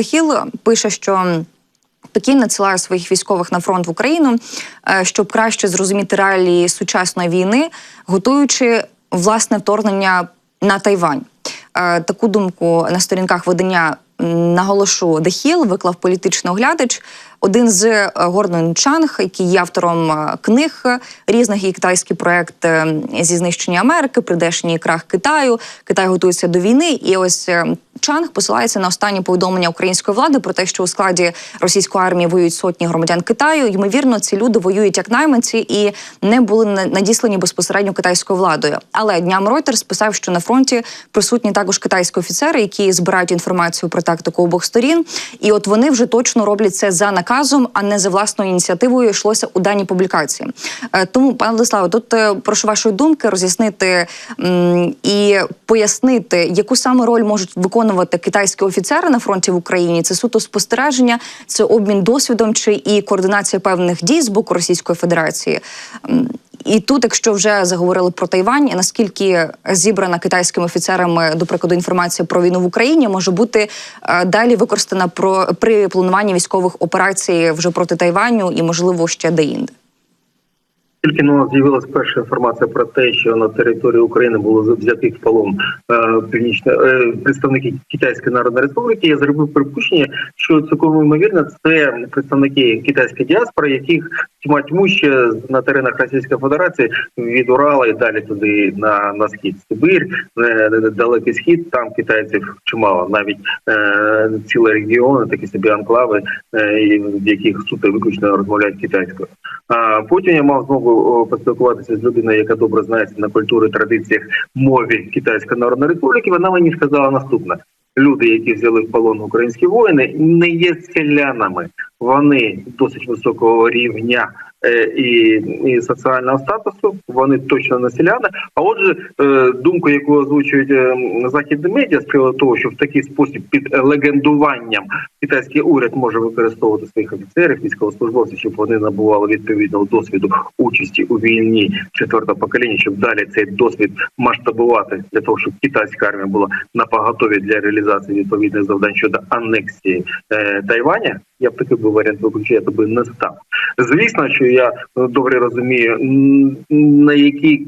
Захіл пише, що. Пекін надсилає своїх військових на фронт в Україну, е, щоб краще зрозуміти реалії сучасної війни, готуючи власне вторгнення на Тайвань. Е, Таку думку на сторінках видання наголошу Дехіл виклав політичний оглядач. Один з е, Гордон Чанг, який є автором е, книг різних і китайський проект е, зі знищення Америки, придешній крах Китаю. Китай готується до війни. І ось е, Чанг посилається на останні повідомлення української влади про те, що у складі російської армії воюють сотні громадян Китаю. Ймовірно, ці люди воюють як найманці і не були на- надіслані безпосередньо китайською владою. Але дням Reuters писав, що на фронті присутні також китайські офіцери, які збирають інформацію про тактику обох сторін. І от вони вже точно роблять це за наказом, а не за власною ініціативою. Йшлося у даній публікації. Е, Тому, пане Владиславе, тут е, прошу вашої думки роз'яснити і пояснити, яку саме роль можуть виконувати китайські офіцери на фронті в Україні. Це суто спостереження, це обмін досвідом чи і координація певних дій з боку Російської Федерації. І тут, якщо вже заговорили про Тайвань, наскільки зібрана китайськими офіцерами, до прикладу, інформація про війну в Україні може бути е, далі використана про при плануванні військових операцій вже проти Тайваню і, можливо, ще де-інде? Тільки ну з'явилася перша інформація про те, що на території України було взяти в полон е, північне е, представники Китайської Народної Республіки. Я зробив припущення, що цілком ймовірно це представники китайської діаспори, яких тьма тьму ще на теренах Російської Федерації від Урала і далі туди на, на схід Сибир, е, далекий схід. Там китайців чимало, навіть е, цілі регіони, такі собі анклави, е, в яких суто виключно розмовляють китайською. А потім я мав змогу поспілкуватися з людиною, яка добре знається на культурі, традиціях, мові Китайської Народної Республіки. Вона мені сказала наступне: люди, які взяли в полон українські воїни, не є селянами. Вони досить високого рівня і, і соціального статусу. Вони точно не селяни. А отже, е, думку, яку озвучують е, західні медіа з приводу того, що в такий спосіб під легендуванням китайський уряд може використовувати своїх офіцерів, військовослужбовців, щоб вони набували відповідного досвіду участі у війні четвертого покоління, щоб далі цей досвід масштабувати для того, щоб китайська армія була на поготові для реалізації відповідних завдань щодо анексії е, Тайваня. Я б такий би варіант виключати би не став. Звісно, що я добре розумію, на які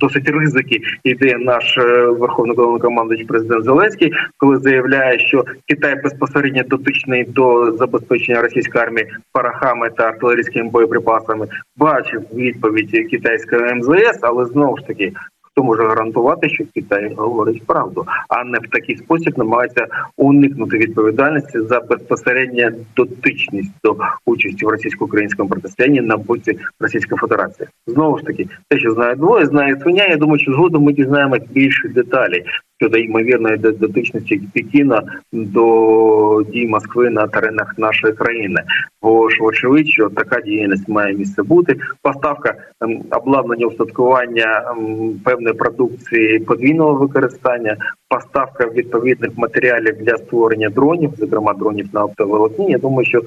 досить ризики йде наш е, верховний головнокомандуючий президент Зеленський, коли заявляє, що Китай безпосередньо дотичний до забезпечення російської армії порохами та артилерійськими боєприпасами. Бачив відповідь китайської МЗС, але знову ж таки. Хто може гарантувати, що Китай говорить правду, а не в такий спосіб намагається уникнути відповідальності за безпосередню дотичність до участі в російсько-українському протистоянні на боці Російської Федерації. Знову ж таки, те, що знає двоє, знає свиня. Я думаю, що згодом ми дізнаємось більше деталей щодо ймовірної до- дотичності Пекіна до дій Москви на теренах нашої країни. Бо ж очевидь, що така діяльність має місце бути. Поставка ем, обладнання устаткування ем, певної продукції подвійного використання, поставка відповідних матеріалів для створення дронів, зокрема дронів на оптоволокні. Я думаю, що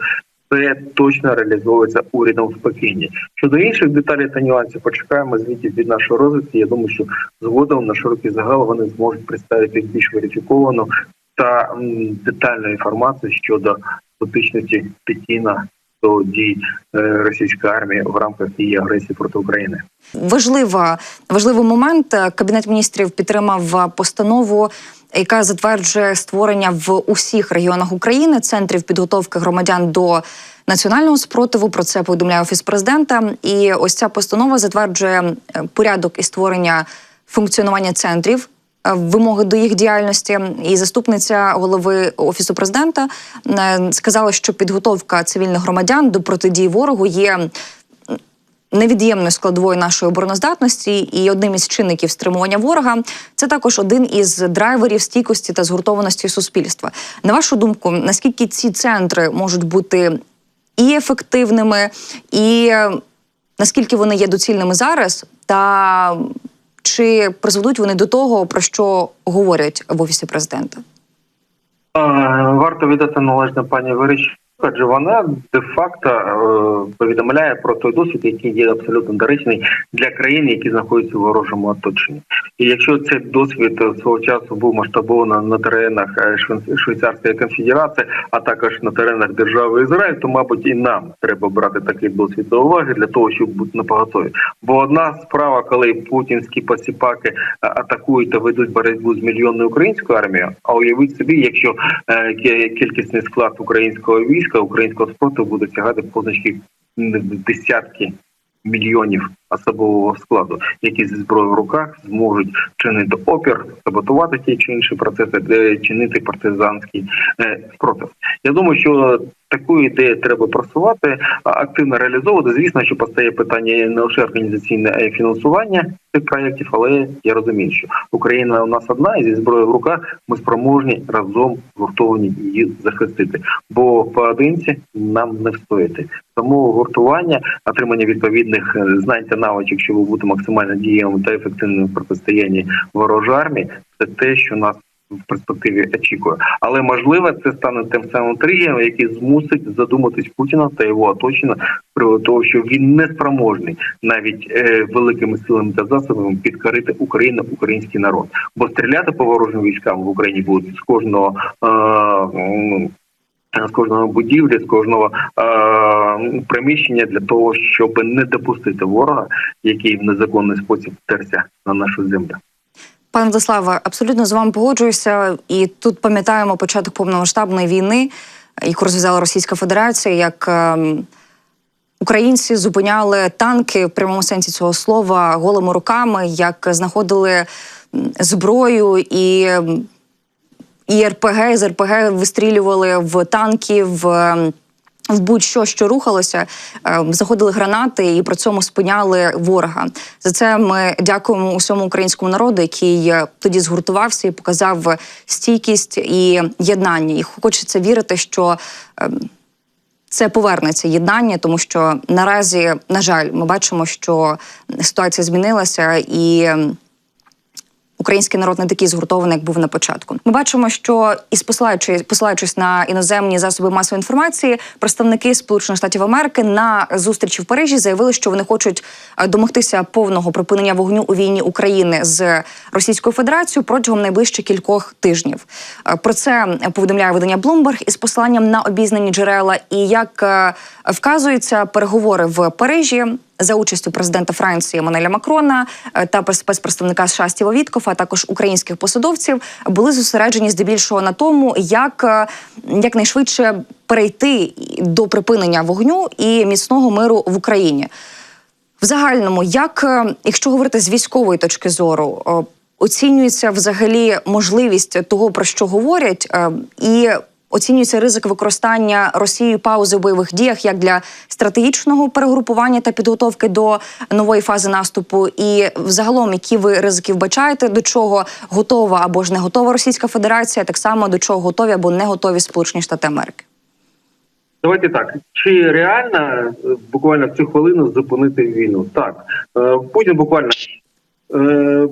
це точно реалізовується урядом в Пекіні. Щодо інших деталей та нюансів, почекаємо звітів від нашої розвідки. Я думаю, що згодом на широкий загал вони зможуть представити більш верифіковану та детальну інформацію щодо дотичності Пекіна до дій е, російської армії в рамках її агресії проти України. Важлива важливий момент. Кабінет міністрів підтримав постанову, яка затверджує створення в усіх регіонах України центрів підготовки громадян до національного спротиву. Про це повідомляє офіс президента. І ось ця постанова затверджує е, порядок і створення функціонування центрів. Е, Вимоги до їх діяльності, і заступниця голови офісу президента е, сказала, що підготовка цивільних громадян до протидії ворогу є невід'ємною складовою нашої обороноздатності і одним із чинників стримування ворога. Це також один із драйверів стійкості та згуртованості суспільства. На вашу думку, наскільки ці центри можуть бути і ефективними, і е, наскільки вони є доцільними зараз, та чи призведуть вони до того, про що говорять в офісі президента? Варто віддати належне пані Верич адже вона де-факто е, повідомляє про той досвід, який є абсолютно доречний для країн, які знаходяться в ворожому оточенні. І якщо цей досвід свого часу був масштабовано на теренах е, Швейцарської конфедерації, а також на теренах держави Ізраїль, то мабуть і нам треба брати такий досвід до уваги для того, щоб бути на поготові. Бо одна справа, коли путінські посіпаки е, атакують та ведуть боротьбу з мільйонною українською армією, а уявіть собі, якщо кількісний склад українського війська, українського спорту буде сягати позначки десятки мільйонів особового складу, які зі зброєю в руках зможуть чинити опір, саботувати ті чи інші процеси, де чинити партизанський е, спротив. Я думаю, що таку ідею треба просувати, активно реалізовувати. Звісно, що постає питання не лише організаційне, а й фінансування цих проєктів, але я розумію, що Україна у нас одна, і зі зброєю в руках ми спроможні разом гуртовані її захистити. Бо поодинці нам не встояти. Тому гуртування, отримання відповідних е, знань та навичок, щоб бути максимально дієвим та ефективним в протистоянні ворожій армії, це те, що нас в перспективі очікує. Але можливо, це стане тим самим тригером, який змусить задуматись Путіна та його оточення з приводу того, що він не спроможний навіть е, великими силами та засобами підкорити Україну, український народ. Бо стріляти по ворожим військам в Україні будуть з кожного. Е, з кожного будівлі, з кожного е- приміщення для того, щоб не допустити ворога, який в незаконний спосіб терся на нашу землю. Пане Владиславе, абсолютно з вами погоджуюся. І тут пам'ятаємо початок повномасштабної війни, яку розв'язала Російська Федерація, як ем, українці зупиняли танки в прямому сенсі цього слова голими руками, як знаходили зброю і. І РПГ з РПГ вистрілювали в танки, в, ем, в будь-що, що рухалося, Е, заходили гранати і при цьому спиняли ворога. За це ми дякуємо усьому українському народу, який е, тоді згуртувався і показав стійкість і єднання. І хочеться вірити, що. ем, це повернеться єднання, тому що наразі, на жаль, ми бачимо, що ситуація змінилася і. Український народ не такий згуртований, як був на початку. Ми бачимо, що із посилаючись, посилаючись на іноземні засоби масової інформації, представники Сполучених Штатів Америки на зустрічі в Парижі заявили, що вони хочуть е, домогтися повного припинення вогню у війні України з Російською Федерацією протягом найближчих кількох тижнів. Е, Про це повідомляє видання Bloomberg із посиланням на обізнані джерела. І як е, вказується, переговори в Парижі за участю президента Франції Еммануеля Макрона е, та спецпредставника США Стіва Віткофа, а також українських посадовців, були зосереджені здебільшого на тому, як е, якнайшвидше перейти до припинення вогню і міцного миру в Україні. В загальному, як е, якщо говорити з військової точки зору, оцінюється взагалі можливість того, про що говорять, і оцінюється ризик використання Росією паузи в бойових діях як для стратегічного перегрупування та підготовки до нової фази наступу, і взагалом, які ви ризики вбачаєте, до чого готова або ж не готова Російська Федерація, так само до чого готові або не готові Сполучені Штати Америки. Давайте так. Чи реально е, буквально в цю хвилину зупинити війну? Так. Е, Путін буквально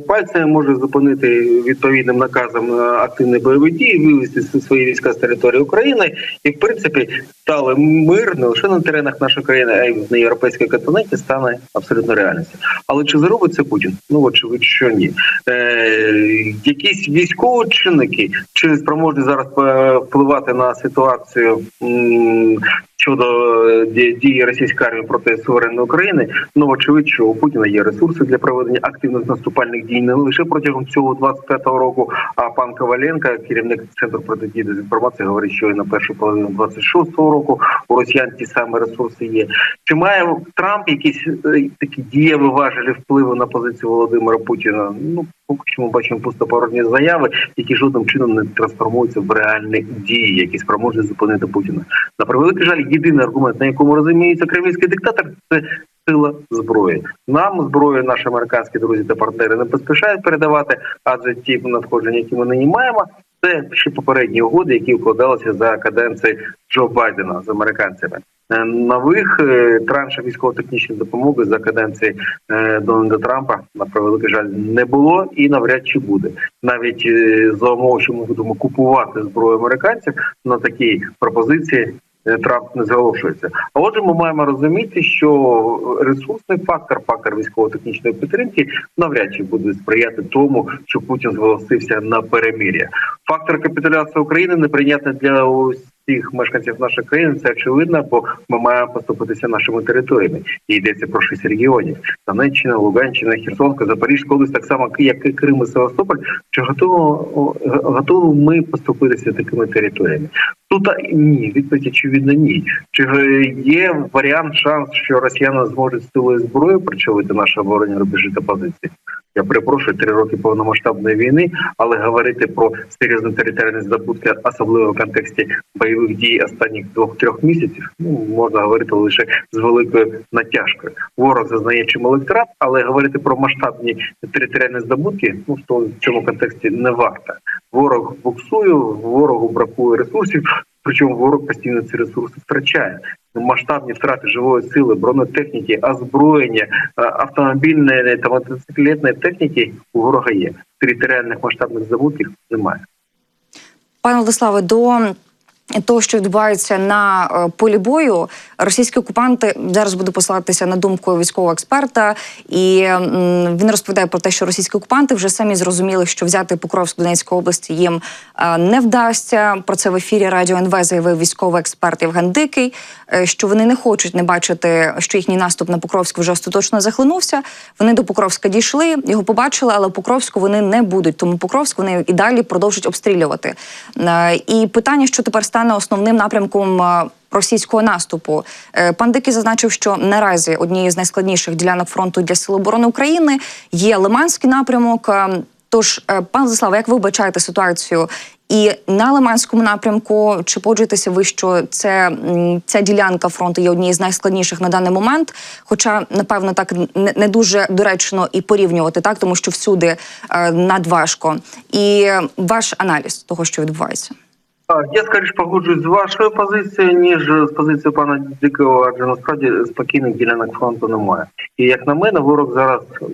пальцем може зупинити відповідним наказом е, активні бойові дії, вивести свої війська з території України, і в принципі стали мир не лише на теренах нашої країни, а й на європейському континенті стане абсолютно реальністю. Але чи зробить це Путін? Ну очевидь, що ні. Е, якісь військові чинники чи спроможні зараз е, впливати на ситуацію щодо е, дії російської армії проти суверенної України. Ну очевидь, що у Путіна є ресурси для проведення активних наступальних дій не лише протягом цього 25-го року. А пан Коваленко, керівник центру протидії дезінформації, говорить, що і на першу половину 26-го року у росіян ті самі ресурси є. Чи має Трамп якісь е, такі дієві важелі впливу на позицію Володимира Путіна? Ну поки що ми бачимо пустопорожні заяви, які жодним чином не трансформуються в реальні дії, які спроможні зупинити Путіна. На превеликий жаль, єдиний аргумент, на якому розуміється кремлівський диктатор, це сила зброї. Нам зброю наші американські друзі та партнери не поспішають передавати, адже ті надходження, які ми нині маємо, це ще попередні угоди, які укладалися за каденції Джо Байдена з американцями. Е, Нових е, траншів військово-технічної допомоги за каденції е, Дональда Трампа на превеликий жаль не було і навряд чи буде. Навіть за умови, що ми будемо купувати зброю американців на такій пропозиції Трамп не зголошується. А отже, ми маємо розуміти, що ресурсний фактор, фактор військово-технічної підтримки, навряд чи буде сприяти тому, що Путін зголосився на перемир'я. Фактор капітуляції України неприйнятний для усіх мешканців нашої країни. Це очевидно, бо ми маємо поступитися нашими територіями. І йдеться про шість регіонів: Донеччина, Луганщина, Херсонська, Запорізька область, так само як і Крим і Севастополь. Чи готово готові ми поступитися такими територіями? Тут ні, відповідь очевидно ні. Чи є варіант, шанс, що росіяни зможуть силою зброї причалити наші оборонні рубежі та позиції? Я перепрошую три роки повномасштабної війни, але говорити про серйозні територіальні здобутки, особливо в контексті бойових дій останніх двох-трьох місяців, ну можна говорити лише з великою натяжкою. Ворог зазнає чималих втрат, але говорити про масштабні територіальні здобутки, ну тому- в цьому контексті не варто. Ворог буксує, ворогу бракує ресурсів. Причому ворог постійно ці ресурси втрачає. Масштабні втрати живої сили, бронетехніки, озброєння, е, автомобільної та мотоциклетної техніки у ворога є. Територіальних масштабних здобутків немає. Пане Владиславе, до того, що відбувається на е, полі бою, російські окупанти зараз буду посилатися на думку військового експерта, і він розповідає про те, що російські окупанти вже самі зрозуміли, що взяти Покровськ Донецької області їм е, не вдасться. Про це в ефірі Радіо НВ заявив військовий експерт Євген Дикий, е, що вони не хочуть не бачити, що їхній наступ на Покровськ вже остаточно захлинувся. Вони до Покровська дійшли, його побачили, але Покровську вони не будуть. Тому Покровськ вони і далі продовжують обстрілювати. І питання, що тепер стане основним напрямком. е, Російського наступу Е, пан Дикий зазначив, що наразі однією з найскладніших ділянок фронту для Сил оборони України є Лиманський напрямок. Е, Тож, е, пан Владислав, як ви вбачаєте ситуацію і на Лиманському напрямку? Чи погоджуєтеся ви, що це ця ділянка фронту є однією з найскладніших на даний момент? Хоча, напевно, так не, дуже доречно і порівнювати, так тому що всюди надважко. І ваш аналіз того, що відбувається. Я скоріш погоджуюсь з вашою позицією, ніж з позицією пана Дикого, адже насправді спокійних ділянок фронту немає. І як на мене, ворог зараз е,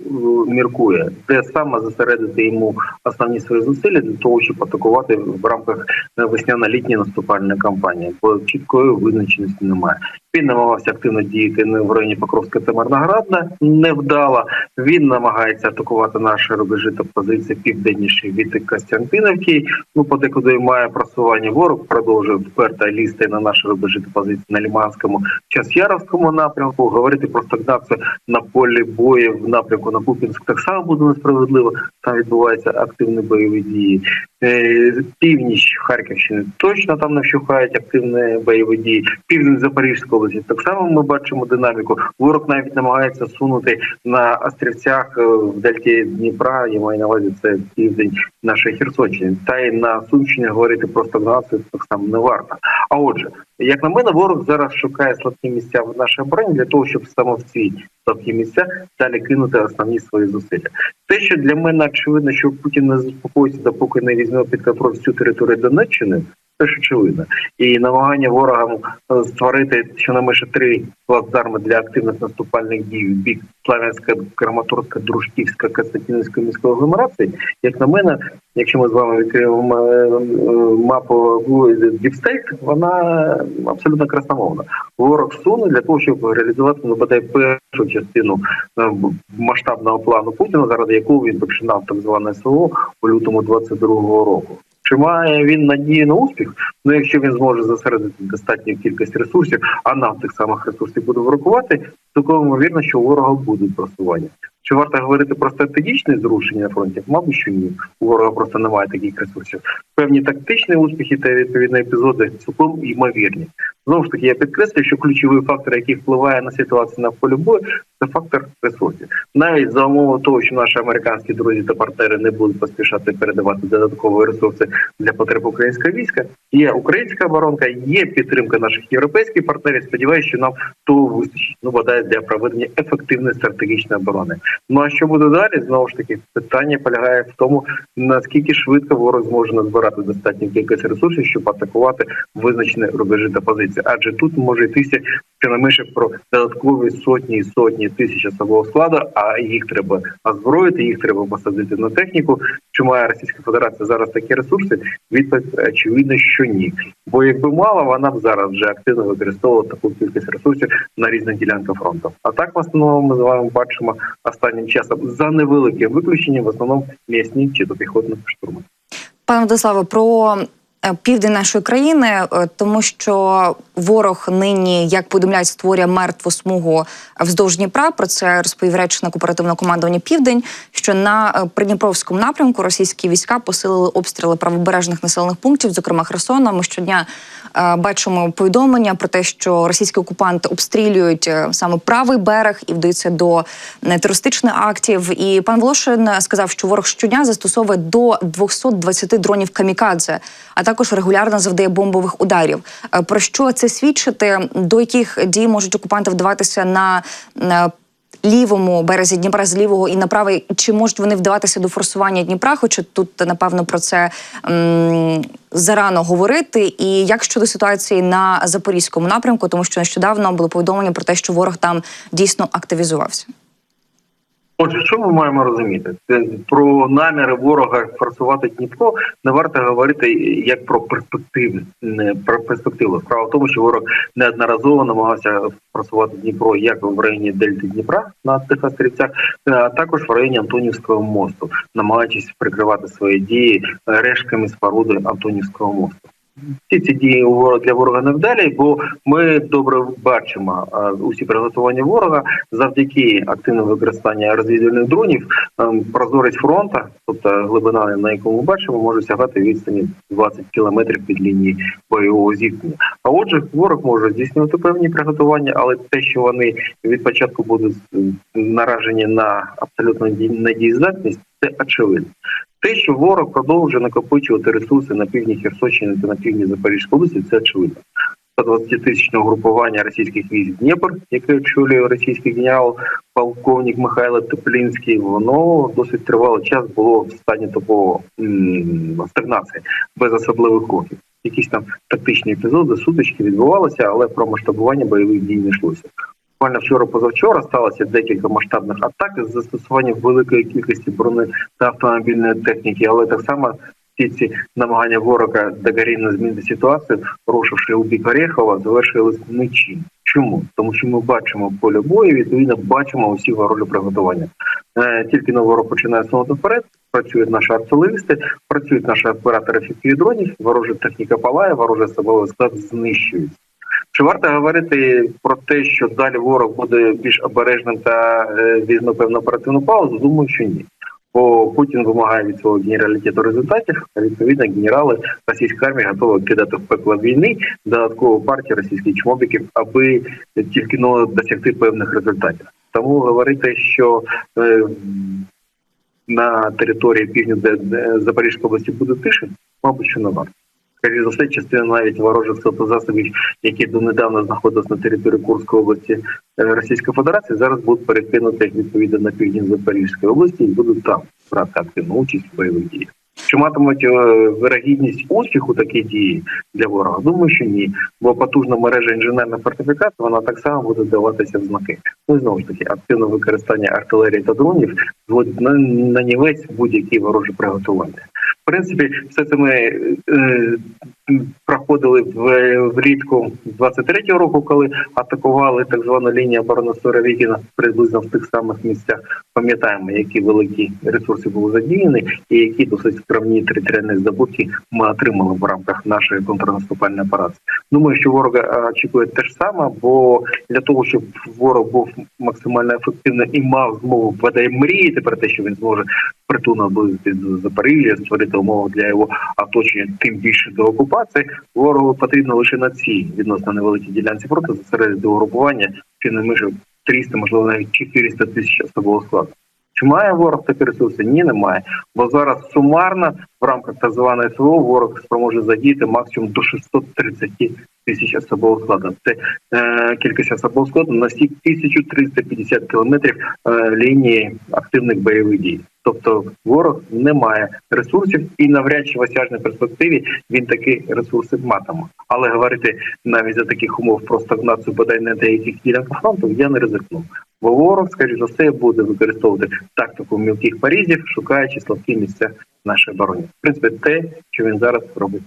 міркує, де саме зосередити йому основні свої зусилля для того, щоб атакувати в рамках е, весняно-літньої наступальної кампанії, бо чіткої визначеності немає. Він намагався активно діяти не в районі Покровська та Марноградна, невдало. Він намагається атакувати наші рубежі та позиції південніше від Костянтинівки. Ну, подекуди має просування ворог, продовжує вперто лізти на наші рубежі та позиції на Ліманському, Час-Яровському напрямку. Говорити про стагнацію на полі бою в напрямку на Купінськ так само буде несправедливо. Там відбуваються активні бойові дії. Е, Північ Харківщини точно там не вщухають активні бойові дії. Південь Запорізької області так само ми бачимо динаміку. Ворог навіть намагається сунути на острівцях е, в дельті Дніпра. Я маю на увазі це південь нашої Херсонщини. Та й на Сумщині говорити про стагнацію так само не варто. А отже, як на мене, ворог зараз шукає слабкі місця в нашій обороні для того, щоб саме в ці слабкі місця далі кинути основні свої зусилля. Те, що для мене очевидно, що Путін не заспокоїться, допоки не візьме під контроль всю територію Донеччини, це ж очевидно. І намагання ворогам е, створити щонайменше три плацдарми для активних наступальних дій в бік Славянська, Краматорська, Дружківська, Константинівської міської агломерації, як на мене, якщо ми з вами відкриємо е, мапу Діпстейт, вона абсолютно красномовна. Ворог суне для того, щоб реалізувати ну, бодай першу частину е, масштабного плану Путіна, заради якого він починав так зване СВО у лютому 22-го року. Чи має він надії на успіх? Ну, якщо він зможе зосередити достатню кількість ресурсів, а нам тих самих ресурсів буде врахувати, то ймовірно, що у ворога будуть просування. Чи варто говорити про стратегічне зрушення на фронті? Мабуть, що ні. У ворога просто немає таких ресурсів. Певні тактичні успіхи та відповідні епізоди цілком ймовірні. Знову ж таки, я підкреслюю, що ключовий фактор, який впливає на ситуацію на полі бою, це фактор ресурсів. Навіть за умови того, що наші американські друзі та партнери не будуть поспішати передавати додаткові ресурси для потреб українського війська. Є українська оборонка, є підтримка наших європейських партнерів. Сподіваюся, що нам того вистачить. Ну бодай для проведення ефективної стратегічної оборони. Ну а що буде далі? Знову ж таки, питання полягає в тому, наскільки швидко ворог зможе назбирати достатню кількість ресурсів, щоб атакувати визначені рубежі та позиції. Адже тут може йтися щонайменше про додаткові сотні і сотні тисяч особового складу, а їх треба озброїти, їх треба посадити на техніку. Чи має Російська Федерація зараз такі ресурси? Відповідь очевидно, що ні. Бо якби мала, вона б зараз вже активно використовувала таку кількість ресурсів на різних ділянках фронту. А так в основному ми з вами бачимо останнім часом за невеликим виключенням, в основному м'ясні чи до піхотні штурми. Пане Владиславе, про південь нашої країни, е, тому що ворог нині, як повідомляють, створює мертву смугу вздовж Дніпра. Про це розповів речник оперативного командування Південь. Що на е, Придніпровському напрямку російські війська посилили обстріли правобережних населених пунктів, зокрема Херсона. Ми щодня е, бачимо повідомлення про те, що російські окупанти обстрілюють е, саме правий берег і вдаються до е, терористичних актів. І пан Волошин сказав, що ворог щодня застосовує до 220 дронів камікадзе, а також регулярно завдає бомбових ударів. Е, Про що це свідчити? До яких дій можуть окупанти вдаватися на, лівому березі Дніпра з лівого і на правий? Чи можуть вони вдаватися до форсування Дніпра? Хоча тут напевно про це м, зарано говорити. І як щодо ситуації на запорізькому напрямку, тому що нещодавно було повідомлення про те, що ворог там дійсно активізувався. Отже, що ми маємо розуміти? Про наміри ворога форсувати Дніпро не варто говорити як про перспективи. Про перспективу. Справа в тому, що ворог неодноразово намагався форсувати Дніпро як в районі Дельти Дніпра на тих острівцях, а також в районі Антонівського мосту, намагаючись прикривати свої дії решками споруди Антонівського мосту. Всі ці дії для ворога невдалі, бо ми добре бачимо усі приготування ворога завдяки активному використанню розвідувальних дронів. ем, Прозорість фронта, тобто глибина, на якому ми бачимо, може сягати відстані 20 кілометрів від лінії бойового зіткнення. А отже, ворог може здійснювати певні приготування, але те, що вони від початку будуть наражені на абсолютно ді- недієздатність, це очевидно. Те, що ворог продовжує накопичувати ресурси на півдні Херсонщини та на півдні Запорізької області, це очевидно. 120 тисячного групування російських військ Дніпр, яке очолює російський генерал полковник Михайло Теплінський, воно досить тривалий час було в стані такого стагнації без особливих рухів. Якісь там тактичні епізоди, сутички відбувалися, але про масштабування бойових дій не йшлося. Буквально вчора позавчора сталося декілька масштабних атак з застосуванням великої кількості брони та автомобільної техніки, але так само всі ці намагання ворога догорінно змінити ситуацію, рушивши у бік Орехова, завершились нічим. Чому? Тому що ми бачимо поле бою, відповідно бачимо усі ворожі приготування. Е, тільки на ворог починає сунути вперед, працюють наші артилеристи, працюють наші оператори фіксії дронів, ворожа техніка палає, ворожий особовий склад знищується. Чи варто говорити про те, що далі ворог буде більш обережним та е, візьме певну оперативну паузу? Думаю, що ні. Бо Путін вимагає від свого генералітету результатів. а Відповідно, генерали російської армії готові кидати в пекло війни додаткову партію російських чмобіків, аби тільки ну, досягти певних результатів. Тому говорити, що е, на території півдня Запорізької області буде тише, мабуть, що не варто. Скоріше за навіть ворожих засобів, які донедавна знаходились на території Курської області е, Російської Федерації, зараз будуть перекинути відповідно на південь Запорізької області і будуть там брати активну участь в бойових діях. Чи матимуть е, вирогідність успіху такі дії для ворога? Думаю, що ні. Бо потужна мережа інженерних фортифікацій вона так само буде даватися в знаки. Ну і знову ж таки, активне використання артилерії та дронів зводить на нівець будь-які ворожі приготування. Принципі, все це ми е, проходили в влітку 23-го року, коли атакували так звану лінію оборони Суровікіна приблизно в тих самих місцях. Пам'ятаємо, які великі ресурси були задіяні, і які досить скромні територіальні здобутки ми отримали в рамках нашої контрнаступальної операції. Думаю, що ворога е, очікує те ж саме, бо для того, щоб ворог був максимально ефективним і мав змогу бодай мріяти про те, що він зможе притулно наблизити до Запоріжжя, створити умови для його оточення, тим більше до окупації. Ворогу потрібно лише на цій відносно невеликій ділянці фронту зосередити угрупування чи не менше 300, можливо, навіть 400 тисяч особового складу. Чи має ворог такі ресурси? Ні, немає. Бо зараз сумарно в рамках так званої СВО ворог спроможе задіяти максимум до 630 тисяч особового складу. Це е, кількість особового складу на всі 1350 кілометрів е, лінії активних бойових дій. Тобто ворог не має ресурсів і навряд чи в осяжній перспективі він такі ресурси матиме. Але говорити навіть за таких умов про стагнацію бодай на деяких ділянках фронту я не ризикну. Бо ворог, скоріш за все, буде використовувати тактику мілких порізів, шукаючи слабкі місця нашої оборони. В принципі, те, що він зараз робить.